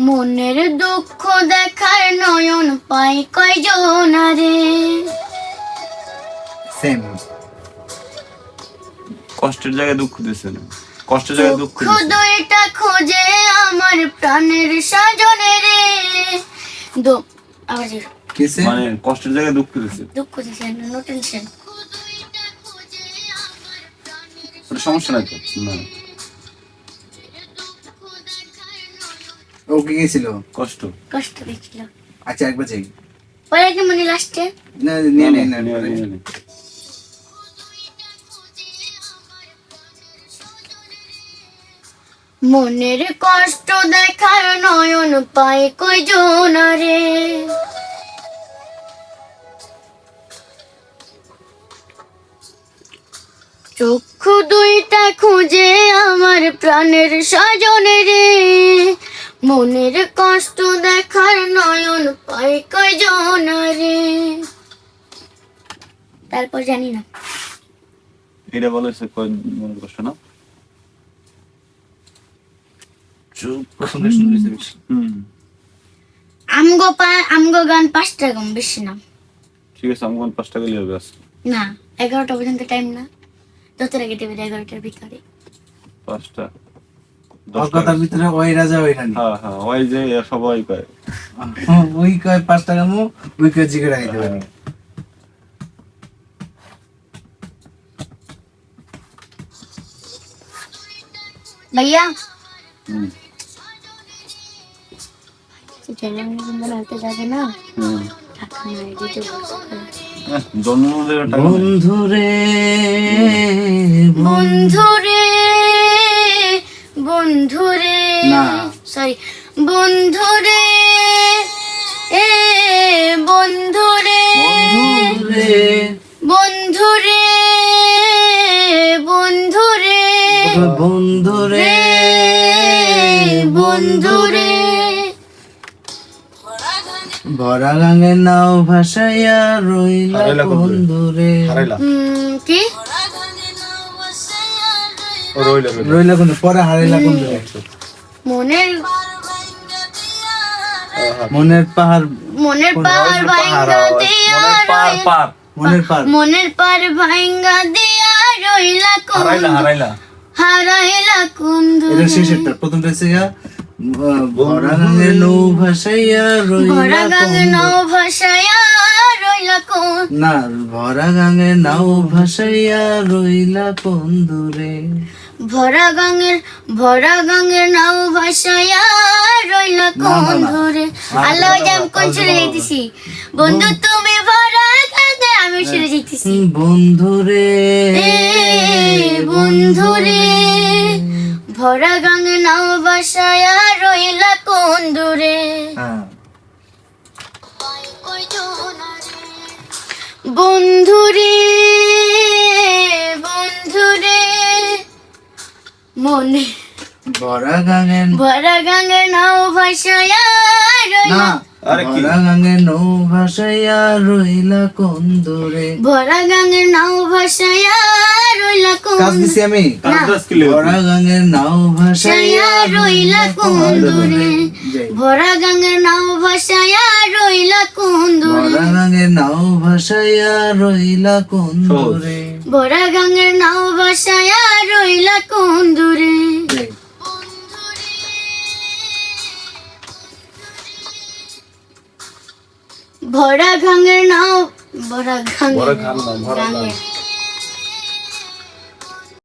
মনের দুঃখ দেখার নয়ন পাই কয়জন রে সেম কষ্টের জায়গায় দুঃখ দিছে না। কষ্টের জায়গায় দুঃখ দুঃখ দিছে। দুইটা খোঁজে আমার প্রাণের সাজনে রে। দো- আবার কিসে মানে কষ্টের জায়গায় দুঃখ দিছে। দুঃখ দিছে নো টেনশন সমস্যা নাই তো না। ও কি গেছিল? কষ্ট। কষ্ট দিচ্ছিল আচ্ছা একবার যাই। পরে কি মনে লাস্টে না নিয়ে নে না নিয়ে নে, নিয়ে নে। মনের কষ্ট দেখার নয়ন পাই কয়জন রে? চক্ষু দুইটা খুঁজে আমার প্রাণের স্বজনে রে। মনের কষ্ট দেখার নয়ন পাই কয়জন রে? তারপর জানি না। এটা বলেছে কয় মনে কষ্ট না আমগো পা আমগো গান পাঁচটা গান বেশি না ঠিক আছে আমি কোন পাঁচটা গেলে হবে না এগারোটা পর্যন্ত টাইম না। যত আগে টিভি এগারোটার ভিতরে। পাঁচটা। অজ্ঞতার ভিতরে ওই রাজা ওই রানী হ্যাঁ হ্যাঁ ওই যে সবাই কয়। ওই কয় পাঁচ টাকা মু ওই কয় জিগে রাখাইতে পারি। भैया বন্ধুরে। বন্ধুরে বন্ধুরে সরি বন্ধুরে এ বন্ধুরে বন্ধুরে। বন্ধুরে বন্ধুরে বন্ধুরে ভরা গাঙে নাও ভাসাইয়া রইলা বন্ধুরে কি? রইলা কোন পরে হারাইলা কোন মনের মনের পাহাড় মনের পাহাড় ভাঙ্গা দিয়া পার রইলা- পার মনের পার মনের পার ভাঙ্গা দিয়া রইলা কোন হারাইলা হারাইলা। হারাইলা কুন্দু এটা শেষেরটা প্রথমটা হচ্ছে গা, আহ, নৌ ভাসাইয়া রইলা গাঙ্গে নৌ কোন না ভরা গাঙে নাও ভাসাইয়া রইলা বন্ধুরে। ভরা গাঙ্গের ভরা গাঙ্গের নাও ভাসায়া রইলা কোন না, না। ধরে আল্লাহ জাম কোন চলে যাইতেছি? বন্ধু তুমি ভরা গাঙ্গে আমি চলে যাইতেছি। বন্ধুরে। বন্ধুরে ভরা গাঙ্গে নাও ভাসায়া রইলা কোন মনে। ভরা গাঙে ভরা গাঙ্গে নাও ভাসায়া না রইলা? ভরা গাঙে নৌ ভাসাইয়া রইলা কন্দরে ভরা গাঙ্গে নাও ভাসায়া রইলা কাজ কোন দিছি আমি। ভরা গাঙে নাও ভাসায়া রইলা কোন দূরে। ভরা গাঙ্গে নাও ভাসায়া রইলা কোন দূরে? ভরা গাঙে নাও ভাসাইয়া রইলা কন্দরে ভরা গাঙ্গের নাও ভাসায়া ভরা গাঙ্গের নাও ভরা গাঙ্গের ভরা গান